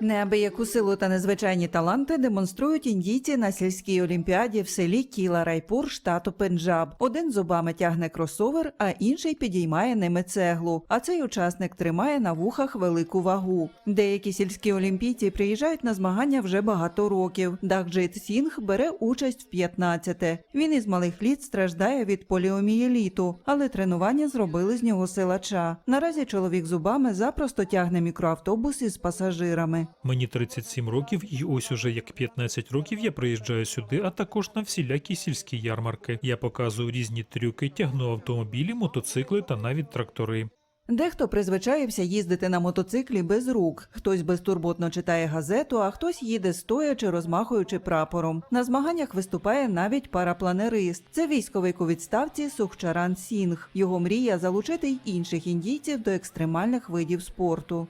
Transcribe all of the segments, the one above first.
Неабияку силу та незвичайні таланти демонструють індійці на сільській олімпіаді в селі Кіла Райпур, штату Пенджаб. Один зубами тягне кросовер, а інший підіймає ними цеглу. А цей учасник тримає на вухах велику вагу. Деякі сільські олімпійці приїжджають на змагання вже багато років. Дахджит Сінг бере участь в 15-те. Він із малих літ страждає від поліомієліту, але тренування зробили з нього силача. Наразі чоловік зубами запросто тягне мікроавтобус із пасажирами. Мені 37 років, і ось уже як 15 років я приїжджаю сюди, а також на всілякі сільські ярмарки. Я показую різні трюки, тягну автомобілі, мотоцикли та навіть трактори. Дехто призвичаївся їздити на мотоциклі без рук, хтось безтурботно читає газету, а хтось їде стоячи, розмахуючи прапором. На змаганнях виступає навіть парапланерист. Це військовик у відставці Сухчаран Сінг. Його мрія залучити й інших індійців до екстремальних видів спорту.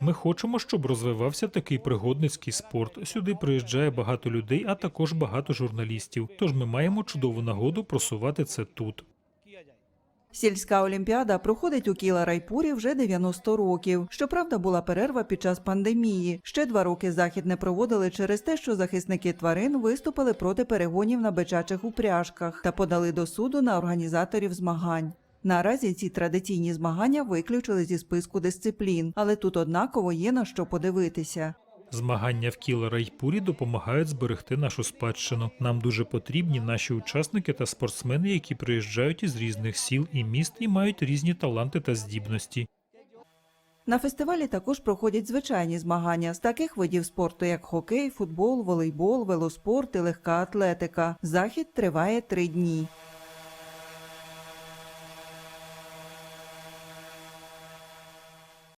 Ми хочемо, щоб розвивався такий пригодницький спорт. Сюди приїжджає багато людей, а також багато журналістів. Тож ми маємо чудову нагоду просувати це тут. Сільська олімпіада проходить у Кіла Райпурі вже 90 років. Щоправда, була перерва під час пандемії. Ще два роки захід не проводили через те, що захисники тварин виступили проти перегонів на бичачих упряжках та подали до суду на організаторів змагань. Наразі ці традиційні змагання виключили зі списку дисциплін, але тут однаково є на що подивитися. Змагання в Кіла Райпурі допомагають зберегти нашу спадщину. Нам дуже потрібні наші учасники та спортсмени, які приїжджають із різних сіл і міст і мають різні таланти та здібності. На фестивалі також проходять звичайні змагання з таких видів спорту, як хокей, футбол, волейбол, велоспорт і легка атлетика. Захід триває три дні.